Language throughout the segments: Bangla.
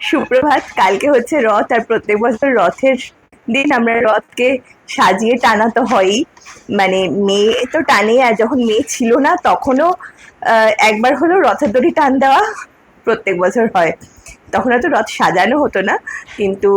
সুপ্রভাত, কালকে হচ্ছে রথ আর প্রত্যেক বছর রথের দিন আমরা রথকে সাজিয়ে টানা তো হয়ই। মানে মেয়ে তো টানে আর যখন মেয়ে ছিল না তখনও একবার হলো রথের দড়ি টান দেওয়া প্রত্যেক বছর হয়। তখন হয়তো রথ সাজানো হতো না কিন্তু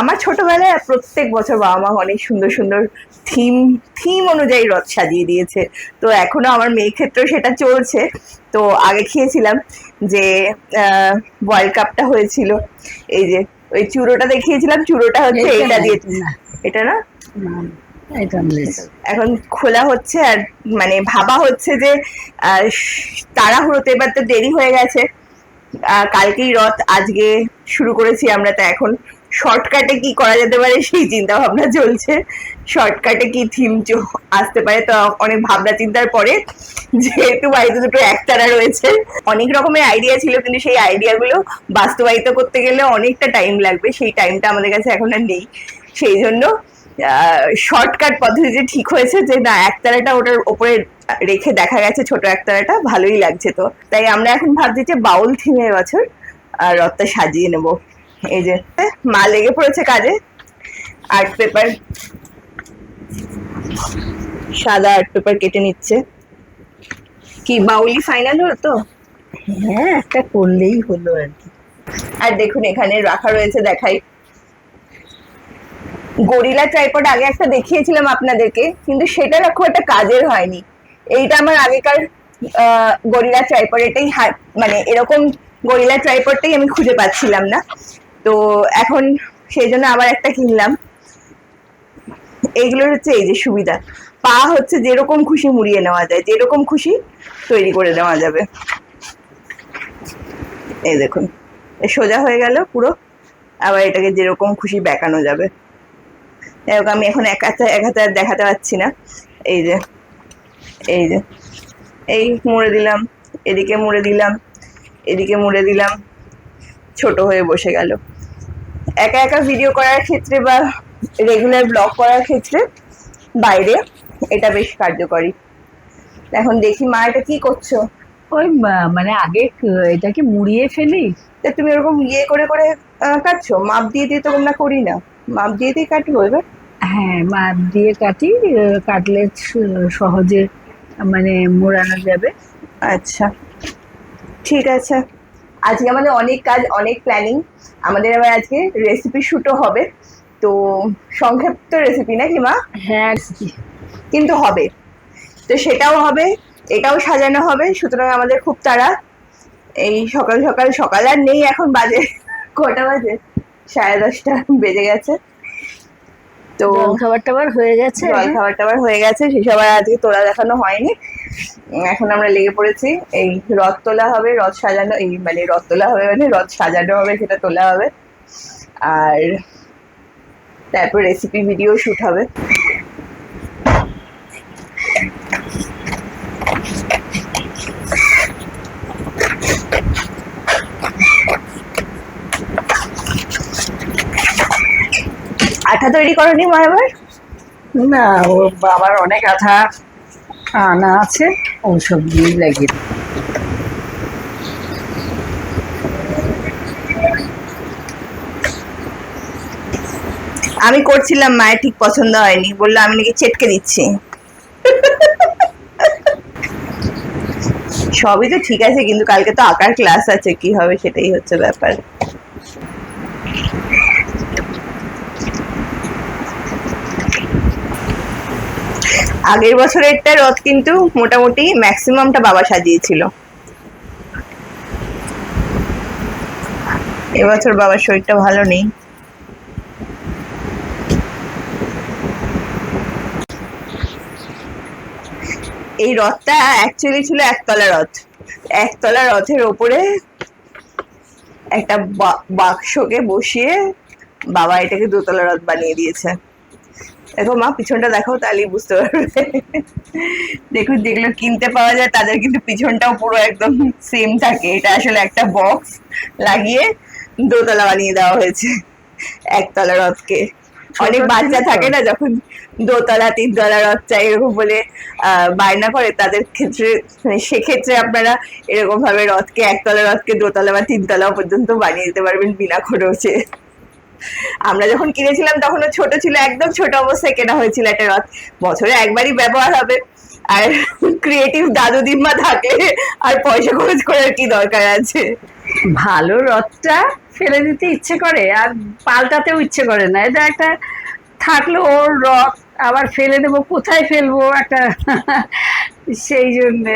আমার ছোটবেলায় প্রত্যেক বছর বাবা মা অনেক সুন্দর সুন্দর থিম থিম অনুযায়ী রথ সাজিয়ে দিয়েছে। তো এখনও আমার মেয়ের ক্ষেত্রেও সেটা চলছে। তো আগে খেয়েছিলাম যে ওয়ার্ল্ড কাপটা হয়েছিল। এই যে ওই চুরোটা দেখিয়েছিলাম চুরোটা হচ্ছে এটা দিয়ে এটা না? এখন খোলা হচ্ছে আর মানে ভাবা হচ্ছে যে আহ, তাড়াহুড়োতে এবার তো দেরি হয়ে গেছে। কালকেই রথ, আজকে শুরু করেছি আমরা, তো এখন শর্টকাটে কি করা যেতে পারে সেই চিন্তা ভাবনা চলছে। শর্টকাটে কি থিম আসতে পারে, তো অনেক ভাবনা চিন্তার পরে যেহেতু বাড়িতে দুটো একতারা রয়েছে, অনেক রকমের আইডিয়া ছিল, কিন্তু সেই আইডিয়াগুলো বাস্তবায়িত করতে গেলে অনেকটা টাইম লাগবে, সেই টাইমটা আমাদের কাছে এখন আর নেই। সেই জন্য শর্টকাট পদ্ধতিতে ঠিক হয়েছে যে না, একতারাটা ওটার ওপরে রেখে দেখা গেছে ছোট একতারাটা ভালোই লাগছে তো। তাই আমরা এখন ভাবছি যে বাউল থিমের বছর আর রথটা সাজিয়ে নেব। এই যে মা লেগে পড়েছে কাজে আর্ট পেপার সাদা আর্ট পেপার কেটে নিচ্ছে। কি বাউলি ফাইনাল হলো তো? হ্যাঁ একটা করলেই হলো আর কি। আর দেখুন এখানে রাখা রয়েছে দেখাই। গরিলা ট্রাইপড আগে একটা দেখিয়েছিলাম আপনাদেরকে কিন্তু সেটা খুব একটা কাজের হয়নি। এইটা আমার আগেকার গরিলা ট্রাইপড এটাই মানে এরকম গরিলা ট্রাইপডটাই আমি খুঁজে পাচ্ছিলাম না। তো এখন সেই জন্য আবার একটা কিনলাম। এইগুলোর হচ্ছে এই যে সুবিধা। পা হচ্ছে যেরকম খুশি মুড়িয়ে নেওয়া যায়, যেরকম খুশি তৈরি করে নেওয়া যাবে। এই দেখুন সোজা হয়ে গেল পুরো। আবার এটাকে যেরকম খুশি বেঁকানো যাবে। যাই হোক, আমি এখন এক হাতে এক হাতে দেখাতে পারছি না। এই যে এই যে এই মুড়ে দিলাম এদিকে মুড়ে দিলাম এদিকে মুড়ে দিলাম ছোট হয়ে বসে গেল। একা একা ভিডিও করার ক্ষেত্রে বা রেগুলার ব্লগ করার ক্ষেত্রে বাইরে এটা বেশ কার্যকরী। এখন দেখি মা এটা কি করছ? ওই মানে আগে এটাকে মুড়িয়ে ফেলি। তা তুমি ওরকম ইয়ে করে করে কাটছো? মাপ দিয়ে দিয়ে তো আমরা করি না। মাপ দিয়ে দিয়ে কাটবো এবার? হ্যাঁ মাপ দিয়ে কাটি কাটলে সহজে মানে মোড়ানো যাবে। আচ্ছা। ঠিক আছে। আজকে আমাদের অনেক কাজ অনেক প্ল্যানিং আমাদের আবার আজকে রেসিপি শুটও হবে। তো সংক্ষিপ্ত রেসিপি নাকি মা? হ্যাঁ কিন্তু হবে। তো সেটাও হবে এটাও সাজানো হবে। সুতরাং আমাদের খুব তাড়া। এই সকাল সকাল সকাল আর নেই এখন বাজে। কটা বাজে? সাড়ে দশটা বেজে গেছে। তো খাবার টাবার হয়ে গেছে? জল খাবার টাবার হয়ে গেছে সেসব আর আজকে তোলা দেখানো হয়নি। এখন আমরা লেগে পড়েছি এই রথ তোলা হবে রথ সাজানো এই মানে রথ তোলা হবে মানে রথ সাজানো হবে সেটা তোলা হবে। আর তারপর রেসিপি ভিডিও শুট হবে। আঠা তৈরি করনি মা এবার? না ও বাবার অনেক আঠা আনা আছে ওসব দিয়ে লাগিয়ে আমি করছিলাম মায়ের ঠিক পছন্দ হয়নি। বলল আমি নাকি চেটকে দিচ্ছি। সবই তো ঠিক আছে কিন্তু কালকে তো আঁকার ক্লাস আছে কি হবে সেটাই হচ্ছে ব্যাপার। আগের বছরেরটা রথ কিন্তু মোটামুটি ম্যাক্সিমামটা বাবা সাজিয়েছিল। এবছর বাবার শরীরটা ভালো নেই। এই রথটা অ্যাকচুয়ালি ছিল একতলা রথ। একতলা রথের ওপরে একটা বাক্সকে বসিয়ে বাবা এটাকে দোতলা রথ বানিয়ে দিয়েছে। দেখো মা পিছনটা দেখো তাহলেই বুঝতে পারবে। দেখুন যেগুলো কিনতে পাওয়া যায় তাদের কিন্তু পিছনটাও পুরো একদম সেম থাকে। এটা আসলে একটা বক্স লাগিয়ে দোতলা বানিয়ে দেওয়া হয়েছে একতলা রথকে। অনেক বাচ্চা থাকে না যখন দোতলা তিনতলা রথ চাই এরকম বলে আহ, বায়না করে তাদের ক্ষেত্রে মানে সেক্ষেত্রে আপনারা এরকম ভাবে রথকে একতলা রথকে দোতলা বা তিনতলা পর্যন্ত বানিয়ে দিতে পারবেন বিনা খরচে। আমরা যখন কিনেছিলাম তখন ছোট ছিল একদম ছোট অবস্থায় কেনা হয়েছিল একটা রথ। বছরে একবারই ব্যবহার হবে। আর ক্রিয়েটিভ দাদু দিম্মা থাকলে আর পয়সা খরচ করার কি দরকার আছে? ভালো রথটা ফেলে দিতে ইচ্ছে করে আর পাল্টাতেও ইচ্ছে করে না। এটা একটা থাকল ওর রথ আবার ফেলে দেবো কোথায় ফেলব একটা? সেই জন্য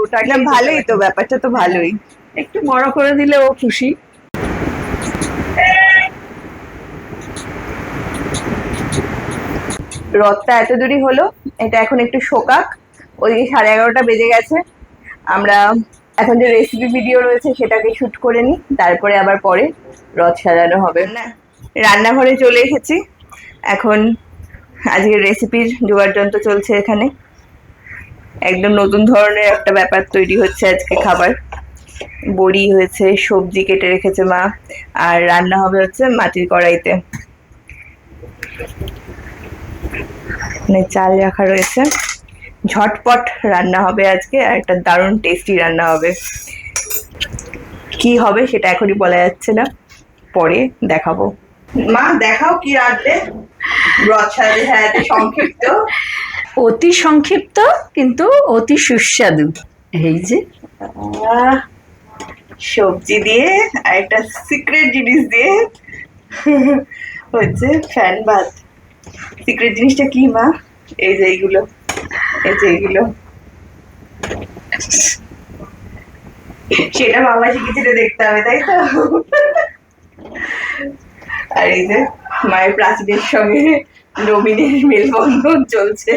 ওটাকে ভালোই তো ব্যাপারটা তো ভালোই। একটু বড় করে দিলে ও খুশি। রথটা এত দূরই হলো, এটা এখন একটু শোকাক। ওইদিকে সাড়ে এগারোটা বেজে গেছে। আমরা এখন যে রেসিপি ভিডিও রয়েছে সেটাকে শুট করে নিই, তারপরে আবার পরে রথ সাজানো হবে। না, রান্নাঘরে চলে এসেছি। এখন আজকের রেসিপির জোগাড় যন্ত্র চলছে এখানে। একদম নতুন ধরনের একটা ব্যাপার তৈরি হচ্ছে আজকে খাবার। বড়ি হয়েছে, সবজি কেটে রেখেছে মা, আর রান্না হবে হচ্ছে মাটির কড়াইতে। মানে চাল রাখা রয়েছে। ঝটপট রান্না হবে আজকে আর একটা দারুণ টেস্টি রান্না হবে। কি হবে সেটা এখনই বলা যাচ্ছে না পরে দেখাবো। মা দেখাও কি সাজাতে সাজাতে সংক্ষিপ্ত। অতি সংক্ষিপ্ত কিন্তু অতি সুস্বাদু। এই যে। সবজি দিয়ে আর একটা সিক্রেট জিনিস দিয়ে হচ্ছে ফ্যান ভাত। সিক্রেট জিনিসটা কি, মা? এই যে এইগুলো। এই যে এইগুলো। সেটা বাবা শিখেছিল দেখতে হবে, তাই তো? আর এই যে মায়ের প্রাচীনের সঙ্গে নবীনের মেলবন্ধন চলছে।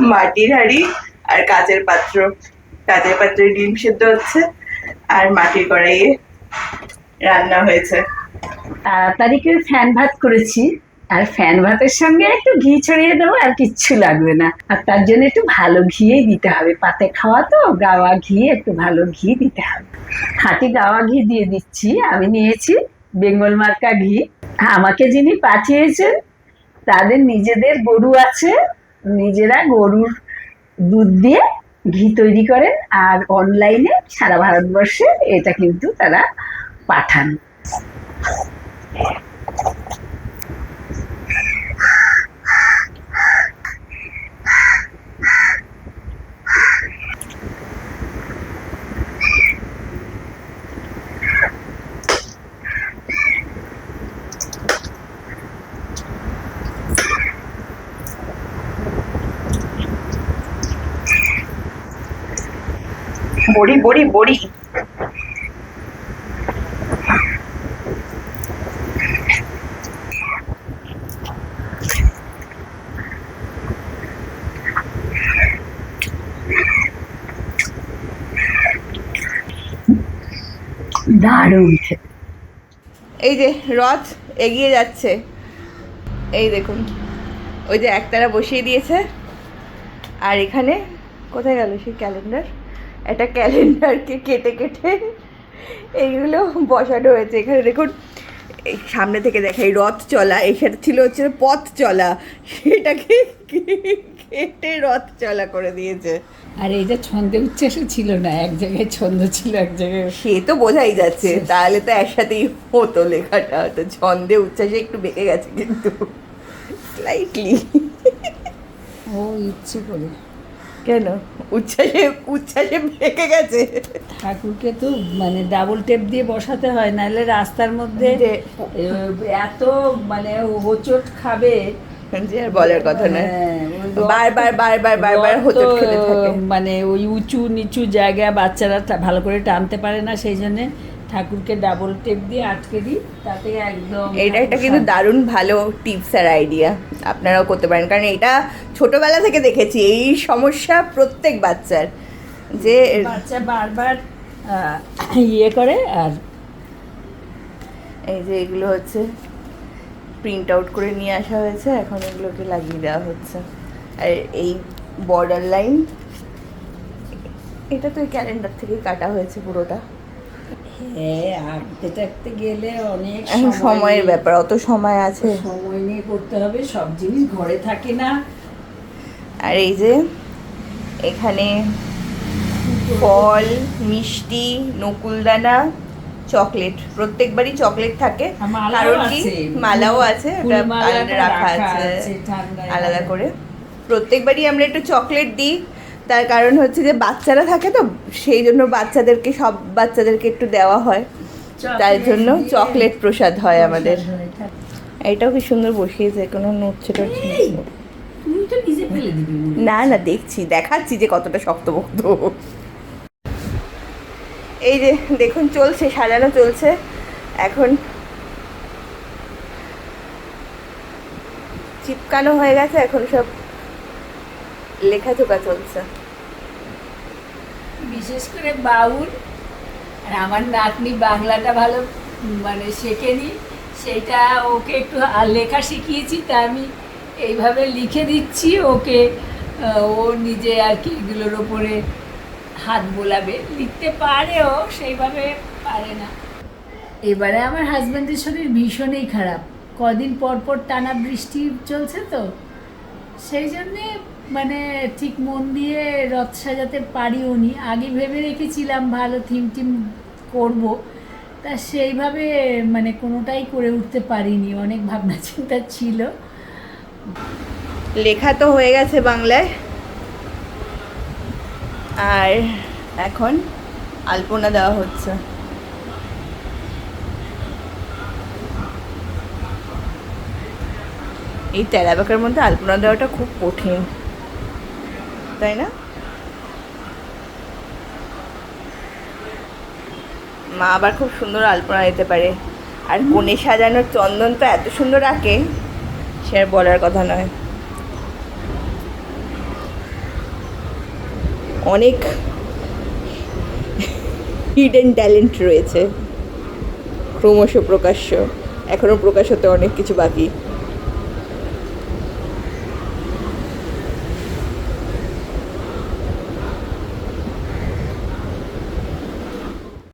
মাটির হাঁড়ি আর কাচের পাত্র। কাচের পাত্রে ডিম সেদ্ধ হচ্ছে আর মাটির কড়াইয়ে রান্না হয়েছে। করে ফ্যান ভাত করেছি। আর ফ্যান ভাতের সঙ্গে একটু ঘি ছড়িয়ে দেবো আর কিচ্ছু লাগবে না। আর তার জন্য একটু ভালো ঘিয়েই দিতে হবে। পাতে খাওয়া তো, গাওয়া ঘি, একটু ভালো ঘি দিতে হবে। খাঁটি গাওয়া ঘি দিয়ে দিচ্ছি। আমি নিয়েছি বেঙ্গল মার্কা ঘি। আমাকে যিনি পাঠিয়েছেন, তাদের নিজেদের গরু আছে। নিজেরা গরুর দুধ দিয়ে ঘি তৈরি করেন আর অনলাইনে সারা ভারতবর্ষে এটা কিন্তু তারা পাঠান। বড়ি বড়ি বড়ি। দারুণ। এই যে রথ এগিয়ে যাচ্ছে। এই দেখুন ওই যে একতারা বসিয়ে দিয়েছে। আর এখানে কোথায় গেল সেই ক্যালেন্ডার? একটা ক্যালেন্ডারকে কেটে কেটে এইগুলো বসানো হয়েছে। এখানে দেখুন এই সামনে থেকে দেখাই রথ চলা এখানে ছিল হচ্ছে পথ চলা সেটাকে কেটে রথ চলা করে দিয়েছে। আর এই যে ছন্দে উচ্চাসে ছিল না এক জায়গায় ছন্দ ছিল এক জায়গায় সে তো বোঝাই যাচ্ছে তাহলে তো একসাথেই হতো লেখাটা তো ছন্দে উচ্ছ্বাসে একটু বেঁকে গেছে কিন্তু স্লাইটলি ও ইচ্ছে করে। কেন? উচ্ছ্বাসে উচ্ছ্বাসে বেঁকে গেছে। ঠাকুরকে তো মানে ডাবল টেপ দিয়ে বসাতে হয় নাহলে রাস্তার মধ্যে এত মানে হোচট খাবে। যে আর বলার কথা না হ্যাঁ, ওই রথ- বারবার বারবার বারবার রথ হোঁচট খেতে থাকে। মানে ওই উঁচু নিচু জায়গা বাচ্চারা ভালো করে টানতে পারে না সেই জন্য ঠাকুরকে ডাবল টেপ দিয়ে আটকে দিই তাতে একদম এটা একটা কিন্তু দারুণ ভালো টিপস আর আইডিয়া আপনারাও করতে পারেন। কারণ এটা ছোটবেলা থেকে দেখেছি এই সমস্যা প্রত্যেক বাচ্চার। যে বাচ্চা বারবার ইয়ে করে আর এই যে এগুলো হচ্ছে প্রিন্ট আউট করে নিয়ে আসা হয়েছে এখন এগুলোকে লাগিয়ে দেওয়া হচ্ছে। আর এই বর্ডার লাইন এটা তো ক্যালেন্ডার থেকেই কাটা হয়েছে পুরোটা। হ্যাঁ আঁকতে টাকতে গেলে অনেক সময়ের ব্যাপার অত সময় আছে। সময় নিয়ে করতে হবে সব জিনিস ঘরে থাকে না। আর এই যে এখানে ফল মিষ্টি নকুলদানা চকলেট প্রত্যেকবারই চকলেট থাকে। কারণ কি। মালাও আছে ওটা রাখা আছে আলাদা করে। প্রত্যেকবারই আমরা একটু চকলেট দিই। তার কারণ হচ্ছে যে বাচ্চারা থাকে তো সেই জন্য বাচ্চাদেরকে সব বাচ্চাদেরকে একটু দেওয়া হয়। তার জন্য চকলেট প্রসাদ হয় আমাদের। এটাও কি সুন্দর বসিয়েছে কোনো নড়ছে টড়ছে। না। না দেখছি দেখাচ্ছি যে কতটা শক্তপোক্ত এই যে দেখুন চলছে সাজানো চলছে। এখন চিপকানো হয়ে গেছে এখন সব লেখাজোকা চলছে। বিশেষ করে বাউল, আর আমার নাতনি বাংলাটা ভালো মানে শেখেনি, সেটা ওকে একটু লেখা শিখিয়েছি, তা আমি এইভাবে লিখে দিচ্ছি, ওকে ও নিজে আর কি এগুলোর ওপরে হাত বোলাবে। লিখতে পারেও, সেইভাবে পারে না। এবারে আমার হাজব্যান্ডের শরীর ভীষণই খারাপ। কদিন পর পর টানা বৃষ্টি চলছে তো সেই জন্যে মানে ঠিক মন দিয়ে রথ সাজাতে পারিও নি আগে ভেবে রেখেছিলাম ভালো থিম টিম করব। তা সেইভাবে মানে কোনোটাই করে উঠতে পারিনি। অনেক ভাবনা চিন্তা ছিল। লেখা তো হয়ে গেছে বাংলায়। আর এখন আলপনা দেওয়া হচ্ছে। এই তেলাবাকার মধ্যে আলপনা দেওয়াটা খুব কঠিন। তাই না? মা আবার খুব সুন্দর আলপনা দিতে পারে। আর কোণে সাজানোর চন্দন তো এত সুন্দর আঁকে, সে আর বলার কথা নয়। অনেক হিডেন ট্যালেন্ট রয়েছে। ক্রমশ প্রকাশ্য। এখনও প্রকাশ হতে অনেক কিছু বাকি।